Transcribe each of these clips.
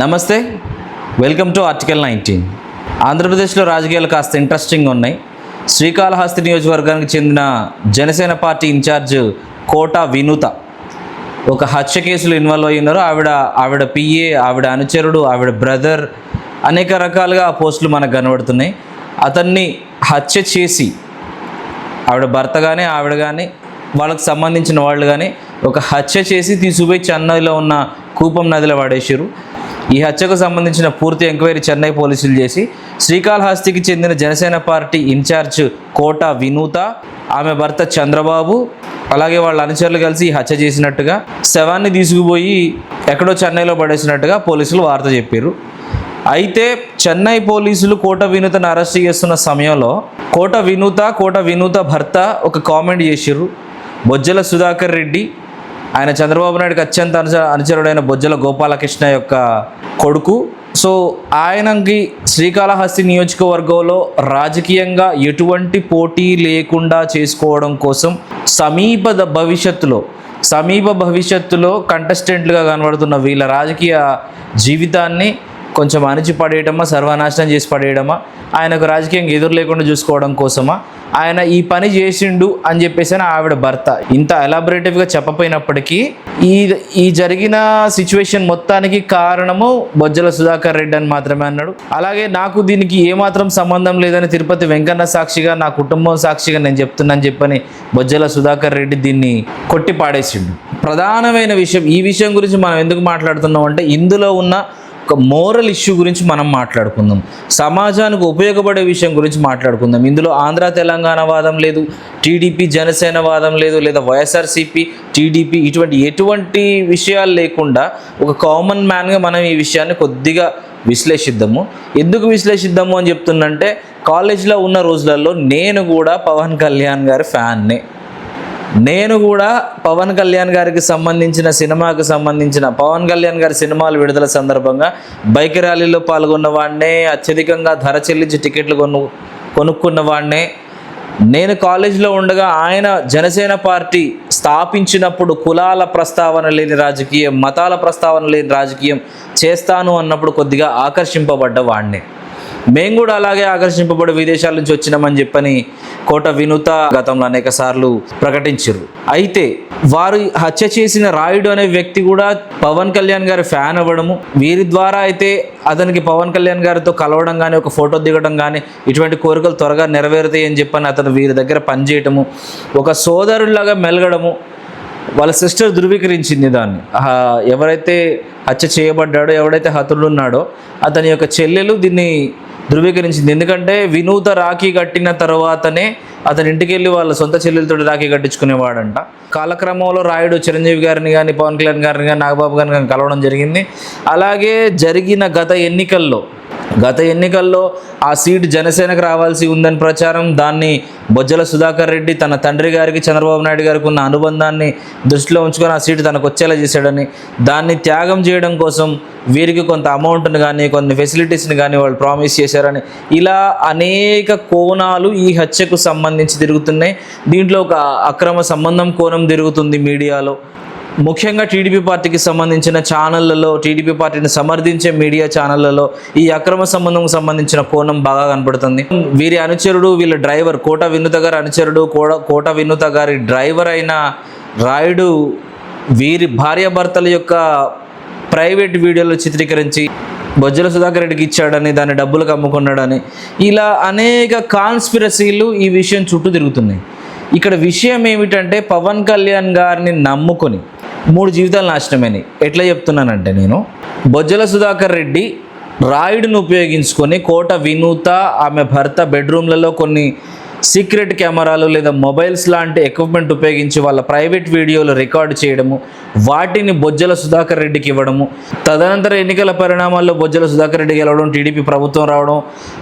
నమస్తే welcome to article nineteen. ఆంధ్రప్రదేశ్లో రాజకీయాలు కాస్త ఇంట్రెస్టింగ్ ఉన్నాయి. శ్రీకాళహస్తి నియోజకవర్గానికి చెందిన జనసేన పార్టీ ఇన్ఛార్జ్ కోట వినూత. ఒక హత్య కేసులో ఇన్వాల్వ్ అయి ఉన్నారు. ఆవిడ ఆవిడ పిఏ ఆవిడ అనుచరుడు ఆవిడ బ్రదర్ అనేక రకాలుగా ఆ పోస్టులు మనకు కనబడుతున్నాయి. అతన్ని హత్య చేసి ఆవిడ భర్త కానీ ఆవిడ కానీ వాళ్ళకి సంబంధించిన వాళ్ళు కానీ ఒక హత్య చేసి తీసుకుపోయి చెన్నైలో ఉన్న కూపం నదిలో పడేసారు ఈ హత్యకు సంబంధించిన పూర్తి ఎంక్వైరీ చెన్నై పోలీసులు చేసి శ్రీకాళహస్తికి చెందిన జనసేన పార్టీ ఇన్ఛార్జ్ కోట వినూత ఆమె భర్త చంద్రబాబు అలాగే వాళ్ళ అనుచరులు కలిసి హత్య చేసినట్టుగా శవాన్ని తీసుకుపోయి ఎక్కడో చెన్నైలో పడేసినట్టుగా పోలీసులు వార్త చెప్పారు అయితే చెన్నై పోలీసులు కోట వినూతను అరెస్ట్ చేస్తున్న సమయంలో కోట వినూత కోట వినూత భర్త ఒక కామెంట్ చేసిర్రు. బొజ్జల సుధాకర్ రెడ్డి ఆయన చంద్రబాబు నాయుడుకి అత్యంత అనుచ అనుచరుడైన బొజ్జల గోపాలకృష్ణ యొక్క కొడుకు. సో ఆయనకి శ్రీకాళహస్తి నియోజకవర్గంలో రాజకీయంగా ఎటువంటి పోటీ లేకుండా చేసుకోవడం కోసం సమీప ద- భవిష్యత్తులో సమీప భవిష్యత్తులో కంటెస్టెంట్లుగా కనబడుతున్న వీళ్ళ రాజకీయ జీవితాన్ని కొంచెం అణిచి పడేయడమా సర్వనాశనం చేసి పడేయడమా ఆయనకు రాజకీయంగా ఎదురు లేకుండా చూసుకోవడం కోసమా? ఆయన ఈ పని చేసిండు అని చెప్పేసి ఆవిడ భర్త. ఇంత ఎలాబరేటివ్గా చెప్పపోయినప్పటికీ ఈ ఈ జరిగిన సిచ్యువేషన్ మొత్తానికి కారణము బొజ్జల సుధాకర్ రెడ్డి అని మాత్రమే అన్నాడు. అలాగే నాకు దీనికి ఏమాత్రం సంబంధం లేదని తిరుపతి వెంకన్న సాక్షిగా నా కుటుంబం సాక్షిగా నేను చెప్తున్నాను చెప్పని బొజ్జల సుధాకర్ రెడ్డి దీన్ని కొట్టి పాడేసిండు ప్రధానమైన విషయం ఈ విషయం గురించి మనం ఎందుకు మాట్లాడుతున్నాం అంటే ఇందులో ఉన్న ఒక మోరల్ ఇష్యూ గురించి మనం మాట్లాడుకుందాం. సమాజానికి ఉపయోగపడే విషయం గురించి మాట్లాడుకుందాం. ఇందులో ఆంధ్ర తెలంగాణ వాదం లేదు టీడీపీ జనసేన వాదం లేదు లేదా వైఎస్ఆర్సీపీ టీడీపీ ఇటువంటి ఎటువంటి విషయాలు లేకుండా ఒక కామన్ మ్యాన్గా మనం ఈ విషయాన్ని కొద్దిగా విశ్లేషిద్దాము. ఎందుకు విశ్లేషిద్దాము అని చెప్తుందంటే కాలేజ్లో ఉన్న రోజులలో నేను కూడా పవన్ కళ్యాణ్ గారి ఫ్యాన్నే. నేను కూడా పవన్ కళ్యాణ్ గారికి సంబంధించిన సినిమాకు సంబంధించిన పవన్ కళ్యాణ్ గారి సినిమాలు విడుదల సందర్భంగా బైక్ ర్యాలీలో పాల్గొన్న వాడినే అత్యధికంగా ధర చెల్లించి టికెట్లు కొను కొనుక్కున్న వాడినే నేను కాలేజీలో ఉండగా ఆయన జనసేన పార్టీ స్థాపించినప్పుడు కులాల ప్రస్తావన లేని రాజకీయం మతాల ప్రస్తావన లేని రాజకీయం చేస్తాను అన్నప్పుడు కొద్దిగా ఆకర్షింపబడ్డ వాడినే. మేము కూడా అలాగే ఆకర్షింపబడి విదేశాల నుంచి వచ్చినామని చెప్పని కోట వినూత గతంలో అనేక సార్లు ప్రకటించారు. అయితే వారు హత్య చేసిన రాయుడు అనే వ్యక్తి కూడా పవన్ కళ్యాణ్ గారి ఫ్యాన్ అవ్వడము వీరి ద్వారా అయితే అతనికి పవన్ కళ్యాణ్ గారితో కలవడం కానీ ఒక ఫోటో దిగడం కానీ ఇటువంటి కోరికలు త్వరగా నెరవేరుతాయి అని చెప్పని అతను వీరి దగ్గర పనిచేయటము ఒక సోదరులాగా మెలగడము వాళ్ళ సిస్టర్ ధృవీకరించింది దాన్ని. ఎవరైతే హత్య చేయబడ్డాడో ఎవడైతే హతుడు ఉన్నాడో అతని యొక్క చెల్లెలు దీన్ని ధృవీకరించింది. ఎందుకంటే వినూత రాఖీ కట్టిన తర్వాతనే అతని ఇంటికి వెళ్ళి వాళ్ళ సొంత చెల్లెలతో రాఖీ కట్టించుకునేవాడంట. కాలక్రమంలో రాయుడు చిరంజీవి గారిని కానీ పవన్ కళ్యాణ్ గారిని కానీ నాగబాబు గారిని కానీ కలవడం జరిగింది. అలాగే జరిగిన గత ఎన్నికల్లో గత ఎన్నికల్లో ఆ సీట్ జనసేనకు రావాల్సి ఉందని ప్రచారం దాన్ని బొజ్జల సుధాకర్ రెడ్డి తన తండ్రి గారికి చంద్రబాబు నాయుడు గారికి ఉన్న అనుబంధాన్ని దృష్టిలో ఉంచుకొని ఆ సీటు తనకు వచ్చేలా చేశాడని దాన్ని త్యాగం చేయడం కోసం వీరికి కొంత అమౌంట్ని కానీ కొన్ని ఫెసిలిటీస్ని కానీ వాళ్ళు ప్రామిస్ చేశారని ఇలా అనేక కోణాలు ఈ హత్యకు సంబంధించి తిరుగుతున్నాయి. దీంట్లో ఒక అక్రమ సంబంధం కోణం తిరుగుతుంది మీడియాలో. ముఖ్యంగా టీడీపీ పార్టీకి సంబంధించిన ఛానళ్ళలో టీడీపీ పార్టీని సమర్థించే మీడియా ఛానళ్ళలో ఈ అక్రమ సంబంధం సంబంధించిన కోణం బాగా కనపడుతుంది వీరి అనుచరుడు వీళ్ళ డ్రైవర్ కోట వినుత గారి అనుచరుడు కోట కోట వినుత గారి డ్రైవర్ అయిన రాయుడు వీరి భార్యాభర్తల యొక్క ప్రైవేట్ వీడియోలు చిత్రీకరించి బొజ్జల సుధాకర్ రెడ్డికి ఇచ్చాడని దాన్ని డబ్బులకు అమ్ముకున్నాడని. ఇలా అనేక కాన్స్పిరసీలు ఈ విషయం చుట్టూ తిరుగుతున్నాయి. ఇక్కడ విషయం ఏమిటంటే పవన్ కళ్యాణ్ గారిని నమ్ముకొని మూడు జీవితాలు నాశనమైనవి ఎట్లా చెప్తున్నానంటే నేను బొజ్జల సుధాకర్ రెడ్డి రాయుడును ఉపయోగించుకొని కోట వినూత ఆమె భర్త బెడ్రూమ్లలో కొన్ని సీక్రెట్ కెమెరాలు లేదా మొబైల్స్ లాంటి ఎక్విప్మెంట్ ఉపయోగించి వాళ్ళ ప్రైవేట్ వీడియోలు రికార్డ్ చేయడము వాటిని బొజ్జల సుధాకర్ రెడ్డికి ఇవ్వడము తదనంతర ఎన్నికల పరిణామాల్లో బొజ్జల సుధాకర్ రెడ్డి గెలవడం టీడీపీ ప్రభుత్వం రావడం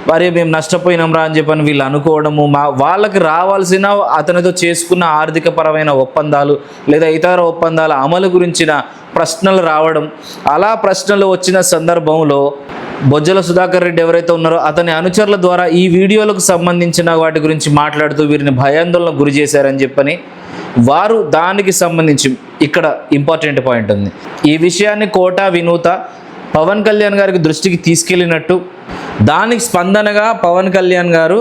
మరి మేము నష్టపోయినాం రా అని చెప్పని వీళ్ళు అనుకోవడము మా వాళ్ళకి రావాల్సిన అతనితో చేసుకున్న ఆర్థిక పరమైన ఒప్పందాలు లేదా ఇతర ఒప్పందాల అమలు గురించిన ప్రశ్నలు రావడం అలా ప్రశ్నలు వచ్చిన సందర్భంలో బొజ్జల సుధాకర్ రెడ్డి ఎవరైతే ఉన్నారో అతని అనుచరుల ద్వారా ఈ వీడియోలకు సంబంధించిన వాటి గురించి మాట్లాడుతూ వీరిని భయాందోళన గురి చేశారని చెప్పని వారు దానికి సంబంధించి ఇక్కడ ఇంపార్టెంట్ పాయింట్ ఉంది. ఈ విషయాన్ని కోట వినూత పవన్ కళ్యాణ్ గారికి దృష్టికి తీసుకెళ్ళినట్టు దానికి స్పందనగా పవన్ కళ్యాణ్ గారు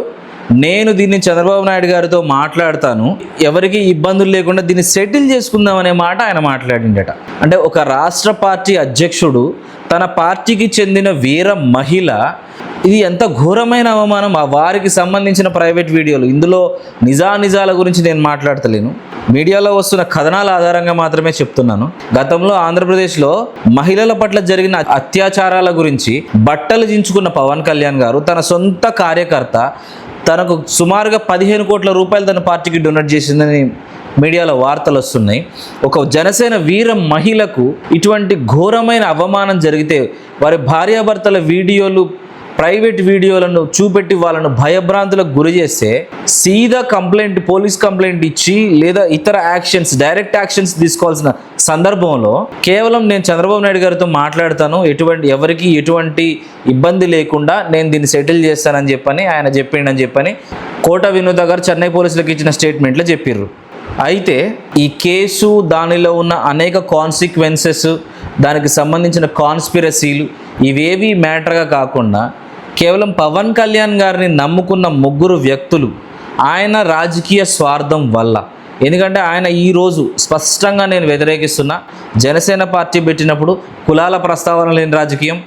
నేను దీన్ని చంద్రబాబు నాయుడు గారితో మాట్లాడతాను. ఎవరికి ఇబ్బందులు లేకుండా దీన్ని సెటిల్ చేసుకుందాం అనే మాట ఆయన మాట్లాడిండట. అంటే ఒక రాష్ట్ర పార్టీ అధ్యక్షుడు తన పార్టీకి చెందిన వీర మహిళ. ఇది ఎంత ఘోరమైన అవమానం. ఆ వారికి సంబంధించిన ప్రైవేట్ వీడియోలు. ఇందులో నిజానిజాల గురించి నేను మాట్లాడతలేను. మీడియాలో వస్తున్న కథనాల ఆధారంగా మాత్రమే చెప్తున్నాను. గతంలో ఆంధ్రప్రదేశ్లో మహిళల పట్ల జరిగిన అత్యాచారాల గురించి బట్టలు దించుకున్న పవన్ కళ్యాణ్ గారు తన సొంత కార్యకర్త తనకు సుమారుగా పదిహేను కోట్ల రూపాయలు తన పార్టీకి డొనేట్ చేసిందని మీడియాలో వార్తలు వస్తున్నాయి. ఒక జనసేన వీర మహిళకు ఇటువంటి ఘోరమైన అవమానం జరిగితే వారి భార్యాభర్తల వీడియోలు ప్రైవేట్ వీడియోలను చూపెట్టి వాళ్ళను భయభ్రాంతులకు గురి చేస్తే సీదా కంప్లైంట్ పోలీస్ కంప్లైంట్ ఇచ్చి లేదా ఇతర యాక్షన్స్ డైరెక్ట్ యాక్షన్స్ తీసుకోవాల్సిన సందర్భంలో కేవలం నేను చంద్రబాబు నాయుడు గారితో మాట్లాడతాను ఎటువంటి ఎవరికి ఎటువంటి ఇబ్బంది లేకుండా నేను దీన్ని సెటిల్ చేస్తానని చెప్పని ఆయన చెప్పిండని చెప్పని కోట వినోద గారు చెన్నై పోలీసులకు ఇచ్చిన స్టేట్మెంట్లో చెప్పిర్రు. అయితే ఈ కేసు దానిలో ఉన్న అనేక కాన్సిక్వెన్సెస్ దానికి సంబంధించిన కాన్స్పిరసీలు ఇవేవి మ్యాటర్గా కాకుండా కేవలం పవన్ కళ్యాణ్ గారిని నమ్ముకున్న ముగ్గురు వ్యక్తులు ఆయన రాజకీయ స్వార్థం వల్ల. ఎందుకంటే ఆయన ఈరోజు స్పష్టంగా నేను వ్యతిరేకిస్తున్నా జనసేన పార్టీ పెట్టినప్పుడు కులాల ప్రస్తావన లేని రాజకీయం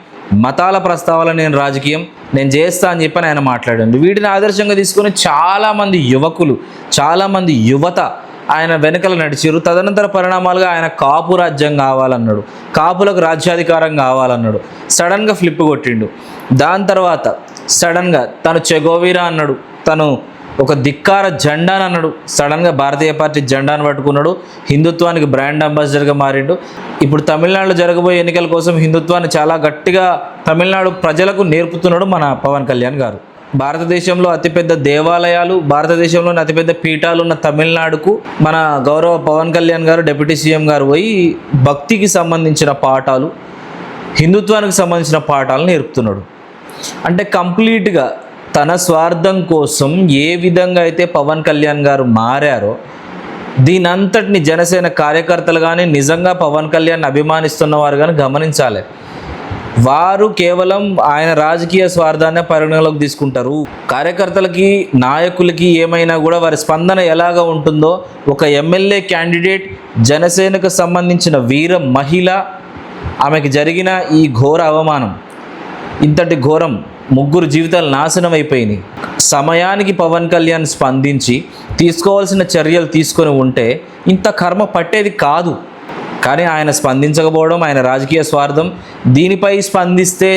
మతాల ప్రస్తావన లేని రాజకీయం నేను చేస్తా అని చెప్పని ఆయన మాట్లాడండి. వీటిని ఆదర్శంగా తీసుకొని చాలామంది యువకులు చాలామంది యువత ఆయన వెనుకలు నడిచిరు. తదనంతర పరిణామాలుగా ఆయన కాపు రాజ్యం కావాలన్నాడు. కాపులకు రాజ్యాధికారం కావాలన్నాడు. సడన్గా ఫ్లిప్ కొట్టిండు. దాని తర్వాత సడన్గా తను చెగోవీరా అన్నాడు. తను ఒక ధిక్కార జెండాని అన్నాడు. సడన్గా భారతీయ పార్టీ జెండాను పట్టుకున్నాడు. హిందుత్వానికి బ్రాండ్ అంబాసిడర్గా మారిండు. ఇప్పుడు తమిళనాడులో జరగబోయే ఎన్నికల కోసం హిందుత్వాన్ని చాలా గట్టిగా తమిళనాడు ప్రజలకు నేర్పుతున్నాడు మన పవన్ కళ్యాణ్ గారు. భారతదేశంలో అతిపెద్ద దేవాలయాలు భారతదేశంలోని అతిపెద్ద పీఠాలు ఉన్న తమిళనాడుకు మన గౌరవ పవన్ కళ్యాణ్ గారు డిప్యూటీ సీఎం గారు పోయి భక్తికి సంబంధించిన పాఠాలు హిందుత్వానికి సంబంధించిన పాఠాలు నేర్పుతున్నాడు. అంటే కంప్లీట్గా తన స్వార్థం కోసం ఏ విధంగా అయితే పవన్ కళ్యాణ్ గారు మారారో దీనంతటిని జనసేన కార్యకర్తలు కానీ నిజంగా పవన్ కళ్యాణ్ అభిమానిస్తున్న వారు కానీ గమనించాలి. వారు కేవలం ఆయన రాజకీయ స్వార్థాన్ని పరిగణలోకి తీసుకుంటారు. కార్యకర్తలకి నాయకులకి ఏమైనా కూడా వారి స్పందన ఎలాగ ఉంటుందో ఒక ఎమ్మెల్యే క్యాండిడేట్ జనసేనకు సంబంధించిన వీర మహిళ ఆమెకు జరిగిన ఈ ఘోర అవమానం. ఇంతటి ఘోరం ముగ్గురు జీవితాలు నాశనం అయిపోయినాయి. సమయానికి పవన్ కళ్యాణ్ స్పందించి తీసుకోవాల్సిన చర్యలు తీసుకొని ఉంటే ఇంత కర్మ పట్టేది కాదు. కానీ ఆయన స్పందించకపోవడం ఆయన రాజకీయ స్వార్థం దీనిపై స్పందిస్తే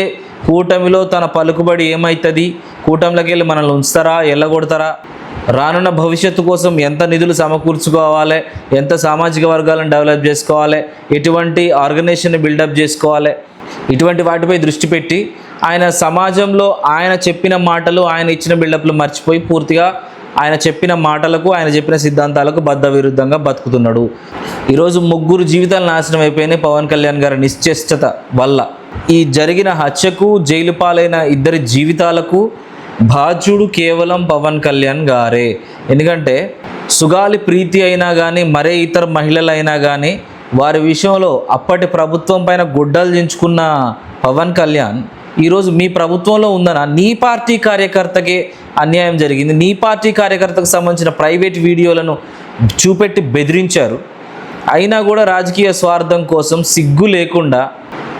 కూటమిలో తన పలుకుబడి ఏమవుతుంది కూటమిలోకి వెళ్ళి మనల్ని ఉంచుతారా? ఎల్లగొడతారా? రానున్న భవిష్యత్తు కోసం ఎంత నిధులు సమకూర్చుకోవాలి? ఎంత సామాజిక వర్గాలను డెవలప్ చేసుకోవాలి? ఎటువంటి ఆర్గనైజేషన్ బిల్డప్ చేసుకోవాలి? ఇటువంటి వాటిపై దృష్టి పెట్టి ఆయన సమాజంలో ఆయన చెప్పిన మాటలు ఆయన ఇచ్చిన బిల్డప్లు మర్చిపోయి పూర్తిగా ఆయన చెప్పిన మాటలకు ఆయన చెప్పిన సిద్ధాంతాలకు బద్ద విరుద్ధంగా బతుకుతున్నాడు. ఈరోజు ముగ్గురు జీవితాలు నాశనం అయిపోయినాయి పవన్ కళ్యాణ్ గారి నిశ్చేష్టత వల్ల. ఈ జరిగిన హత్యకు జైలు పాలైన ఇద్దరి జీవితాలకు బాధ్యుడు కేవలం పవన్ కళ్యాణ్ గారే. ఎందుకంటే సుగాలి ప్రీతి అయినా కానీ మరే ఇతర మహిళలైనా కానీ వారి విషయంలో అప్పటి ప్రభుత్వం పైన గుడ్డలు దించుకున్న పవన్ కళ్యాణ్ ఈరోజు మీ ప్రభుత్వంలో ఉందన? నీ పార్టీ కార్యకర్తకే అన్యాయం జరిగింది. నీ పార్టీ కార్యకర్తకు సంబంధించిన ప్రైవేట్ వీడియోలను చూపెట్టి బెదిరించారు. అయినా కూడా రాజకీయ స్వార్థం కోసం సిగ్గు లేకుండా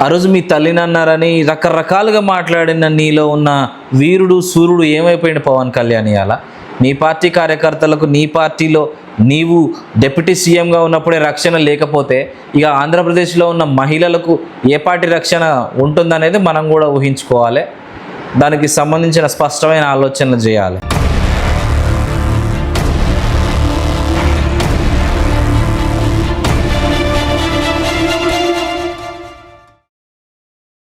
ఆ రోజు మీ తల్లినన్నారని రకరకాలుగా మాట్లాడిన నీలో ఉన్న వీరుడు సూర్యుడు ఏమైపోయింది పవన్ కళ్యాణ్ అలా నీ పార్టీ కార్యకర్తలకు నీ పార్టీలో నీవు డిప్యూటీ సీఎంగా ఉన్నప్పుడే రక్షణ లేకపోతే ఇక ఆంధ్రప్రదేశ్లో ఉన్న మహిళలకు ఏ పార్టీ రక్షణ ఉంటుందనేది మనం కూడా ఊహించుకోవాలి. దానికి సంబంధించిన స్పష్టమైన ఆలోచనలు చేయాలి.